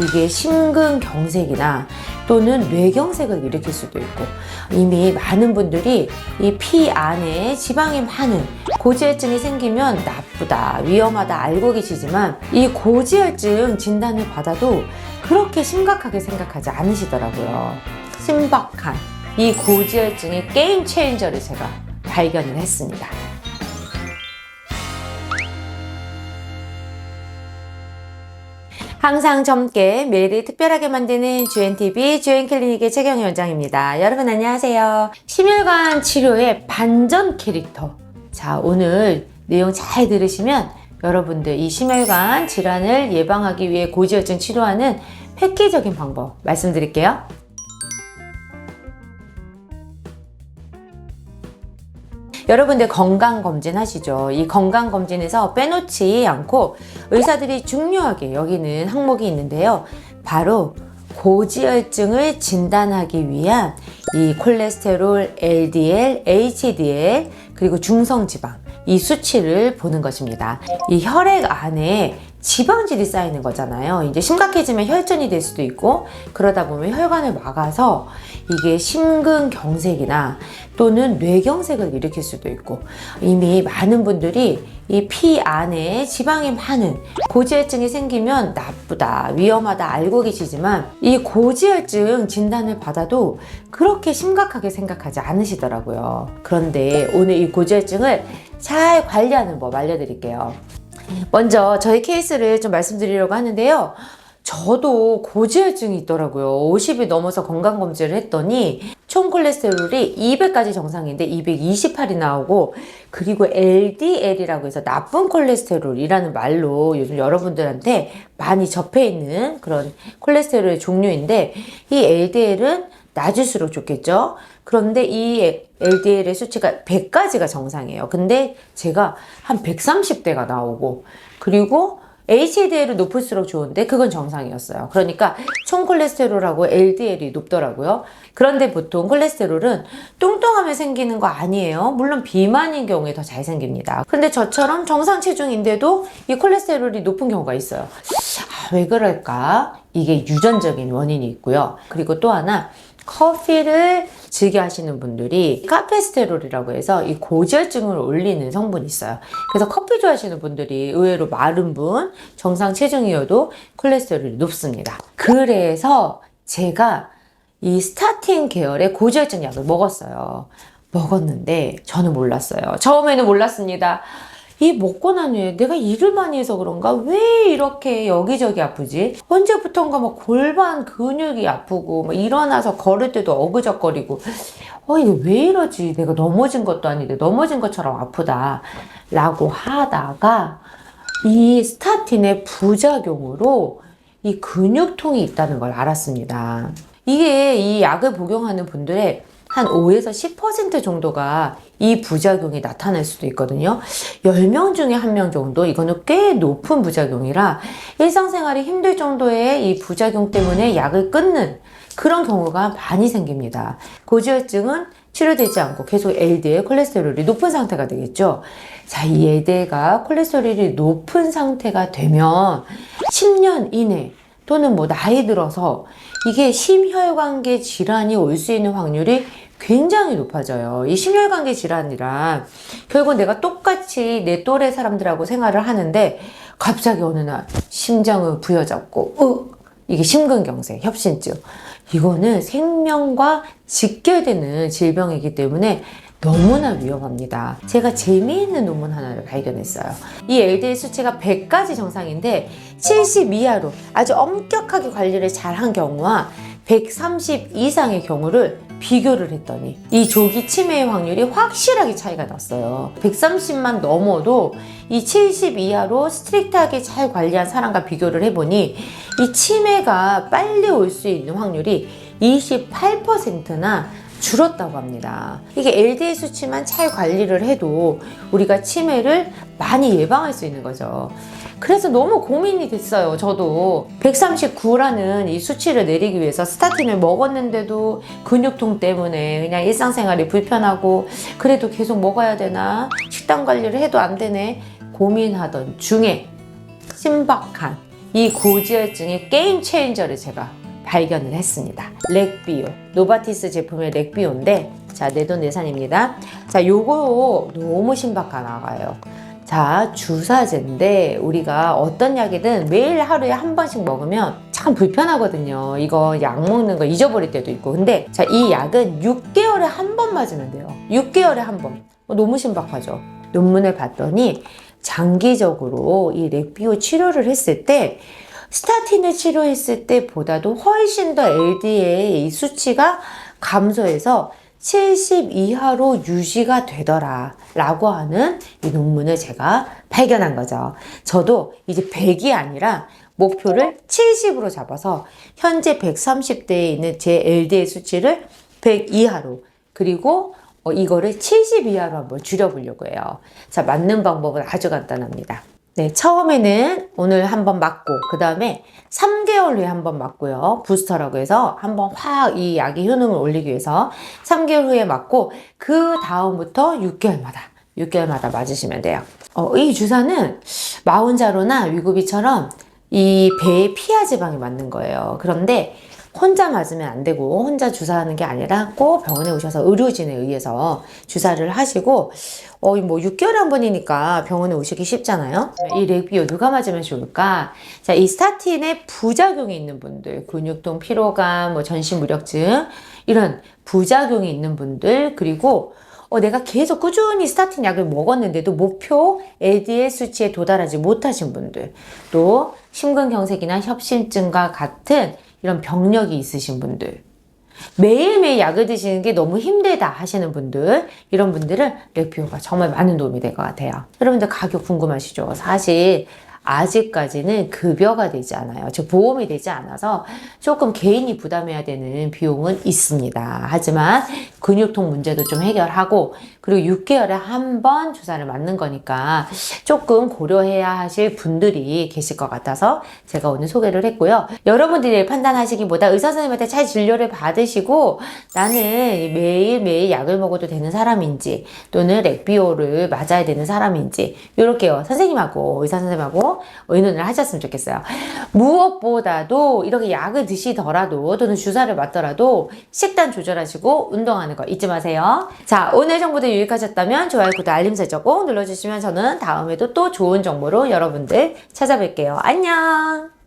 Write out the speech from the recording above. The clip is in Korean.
이게 심근경색이나 또는 뇌경색을 일으킬 수도 있고 이미 많은 분들이 이 피 안에 지방이 많은 고지혈증이 생기면 나쁘다, 위험하다 알고 계시지만 이 고지혈증 진단을 받아도 그렇게 심각하게 생각하지 않으시더라고요. 신박한 이 고지혈증의 게임 체인저를 제가 발견을 했습니다. 항상 젊게 매일을 특별하게 만드는 주엔TV 주엔클리닉의 최경희 원장입니다. 여러분 안녕하세요. 심혈관 치료의 반전 캐릭터. 자, 오늘 내용 잘 들으시면 여러분들 이 심혈관 질환을 예방하기 위해 고지혈증 치료하는 획기적인 방법 말씀드릴게요. 여러분들 건강검진 하시죠. 이 건강검진에서 빼놓지 않고 의사들이 중요하게 여기는 항목이 있는데요. 바로 고지혈증을 진단하기 위한 이 콜레스테롤, LDL, HDL, 그리고 중성지방, 이 수치를 보는 것입니다. 이 혈액 안에 지방질이 쌓이는 거잖아요. 이제 심각해지면 혈전이 될 수도 있고, 그러다 보면 혈관을 막아서 이게 심근경색이나 또는 뇌경색을 일으킬 수도 있고, 이미 많은 분들이 이 피 안에 지방이 많은 고지혈증이 생기면 나쁘다, 위험하다 알고 계시지만, 이 고지혈증 진단을 받아도 그렇게 심각하게 생각하지 않으시더라고요. 그런데 오늘 이 고지혈증을 잘 관리하는 법 알려드릴게요. 먼저 저희 케이스를 좀 말씀드리려고 하는데요. 저도 고지혈증이 있더라고요. 50이 넘어서 건강검진을 했더니 총 콜레스테롤이 200까지 정상인데 228이 나오고 그리고 LDL이라고 해서 나쁜 콜레스테롤이라는 말로 요즘 여러분들한테 많이 접해 있는 그런 콜레스테롤의 종류인데 이 LDL은 낮을수록 좋겠죠. 그런데 이 LDL의 수치가 100까지가 정상이에요. 근데 제가 한 130대가 나오고 그리고 HDL은 높을수록 좋은데 그건 정상이었어요. 그러니까 총 콜레스테롤하고 LDL이 높더라고요. 그런데 보통 콜레스테롤은 뚱뚱하면 생기는 거 아니에요. 물론 비만인 경우에 더 잘 생깁니다. 근데 저처럼 정상 체중인데도 이 콜레스테롤이 높은 경우가 있어요. 아, 왜 그럴까? 이게 유전적인 원인이 있고요. 그리고 또 하나 커피를 즐겨 하시는 분들이 카페스테롤이라고 해서 이 고지혈증을 올리는 성분이 있어요. 그래서 커피 좋아하시는 분들이 의외로 마른 분, 정상 체중이어도 콜레스테롤이 높습니다. 그래서 제가 이 스타틴 계열의 고지혈증 약을 먹었어요. 먹었는데 저는 몰랐어요. 처음에는 몰랐습니다. 이 먹고 난 후에 내가 일을 많이 해서 그런가? 왜 이렇게 여기저기 아프지? 언제부턴가 막 골반 근육이 아프고 막 일어나서 걸을 때도 어그적거리고 어 이게 왜 이러지? 내가 넘어진 것도 아닌데 넘어진 것처럼 아프다 라고 하다가 이 스타틴의 부작용으로 이 근육통이 있다는 걸 알았습니다. 이게 이 약을 복용하는 분들의 한 5에서 10% 정도가 이 부작용이 나타날 수도 있거든요. 10명 중에 한명 정도, 이거는 꽤 높은 부작용이라 일상생활이 힘들 정도의 이 부작용 때문에 약을 끊는 그런 경우가 많이 생깁니다. 고지혈증은 치료되지 않고 계속 LDL 콜레스테롤이 높은 상태가 되겠죠. 자, 이 LDL가 콜레스테롤이 높은 상태가 되면 10년 이내 또는 뭐 나이 들어서 이게 심혈관계 질환이 올 수 있는 확률이 굉장히 높아져요. 이 심혈관계 질환이란 결국 내가 똑같이 내 또래 사람들하고 생활을 하는데 갑자기 어느 날 심장을 부여잡고 으 이게 심근경색, 협심증 이거는 생명과 직결되는 질병이기 때문에 너무나 위험합니다. 제가 재미있는 논문 하나를 발견했어요. 이 LDL 수치가 100까지 정상인데 70 이하로 아주 엄격하게 관리를 잘 한 경우와 130 이상의 경우를 비교를 했더니 이 조기 치매의 확률이 확실하게 차이가 났어요. 130만 넘어도 이 70 이하로 스트릭트하게 잘 관리한 사람과 비교를 해보니 이 치매가 빨리 올 수 있는 확률이 28%나 줄었다고 합니다. 이게 LDL 수치만 잘 관리를 해도 우리가 치매를 많이 예방할 수 있는 거죠. 그래서 너무 고민이 됐어요. 저도 139라는 이 수치를 내리기 위해서 스타틴을 먹었는데도 근육통 때문에 그냥 일상생활이 불편하고 그래도 계속 먹어야 되나 식단 관리를 해도 안 되네 고민하던 중에 신박한 이 고지혈증의 게임 체인저를 제가 발견을 했습니다. 렉비오. 노바티스 제품의 렉비오인데, 자, 내돈내산입니다. 자, 요거 너무 신박한 아가예요. 자, 주사제인데, 우리가 어떤 약이든 매일 하루에 한 번씩 먹으면 참 불편하거든요. 이거 약 먹는 거 잊어버릴 때도 있고. 근데, 자, 이 약은 6개월에 한 번 맞으면 돼요. 6개월에 한 번. 어, 너무 신박하죠? 논문을 봤더니, 장기적으로 이 렉비오 치료를 했을 때, 스타틴을 치료했을 때보다도 훨씬 더 LDL의 이 수치가 감소해서 70 이하로 유지가 되더라 라고 하는 이 논문을 제가 발견한 거죠. 저도 이제 100이 아니라 목표를 70으로 잡아서 현재 130대에 있는 제 LDL 수치를 100 이하로 그리고 어, 이거를 70 이하로 한번 줄여보려고 해요. 자, 맞는 방법은 아주 간단합니다. 네, 처음에는 오늘 한번 맞고, 그 다음에 3개월 후에 한번 맞고요. 부스터라고 해서 한번 확 이 약의 효능을 올리기 위해서 3개월 후에 맞고, 그 다음부터 6개월마다, 6개월마다 맞으시면 돼요. 어, 이 주사는 마흔자로나 위고비처럼 이 배에 피하 지방이 맞는 거예요. 그런데 혼자 맞으면 안 되고 혼자 주사하는 게 아니라 꼭 병원에 오셔서 의료진에 의해서 주사를 하시고 어, 뭐 6개월에 한 번이니까 병원에 오시기 쉽잖아요. 이 렉비오 누가 맞으면 좋을까? 자, 이 스타틴의 부작용이 있는 분들, 근육통, 피로감, 뭐 전신 무력증 이런 부작용이 있는 분들 그리고 어, 내가 계속 꾸준히 스타틴 약을 먹었는데도 목표 LDL 수치에 도달하지 못하신 분들, 또 심근경색이나 협심증과 같은 이런 병력이 있으신 분들, 매일매일 약을 드시는 게 너무 힘들다 하시는 분들, 이런 분들은 렉피오가 정말 많은 도움이 될 것 같아요. 여러분들 가격 궁금하시죠? 사실 아직까지는 급여가 되지 않아요. 즉 보험이 되지 않아서 조금 개인이 부담해야 되는 비용은 있습니다. 하지만 근육통 문제도 좀 해결하고 그리고 6개월에 한 번 주사를 맞는 거니까 조금 고려해야 하실 분들이 계실 것 같아서 제가 오늘 소개를 했고요. 여러분들이 판단하시기보다 의사 선생님한테 잘 진료를 받으시고 나는 매일매일 약을 먹어도 되는 사람인지 또는 렉비오를 맞아야 되는 사람인지 이렇게요. 선생님하고 의사 선생님하고 의논을 하셨으면 좋겠어요. 무엇보다도 이렇게 약을 드시더라도 또는 주사를 맞더라도 식단 조절하시고 운동하는 거 잊지 마세요. 자, 오늘 정보도 유익하셨다면 좋아요, 구독, 알림 설정 꼭 눌러주시면 저는 다음에도 또 좋은 정보로 여러분들 찾아뵐게요. 안녕!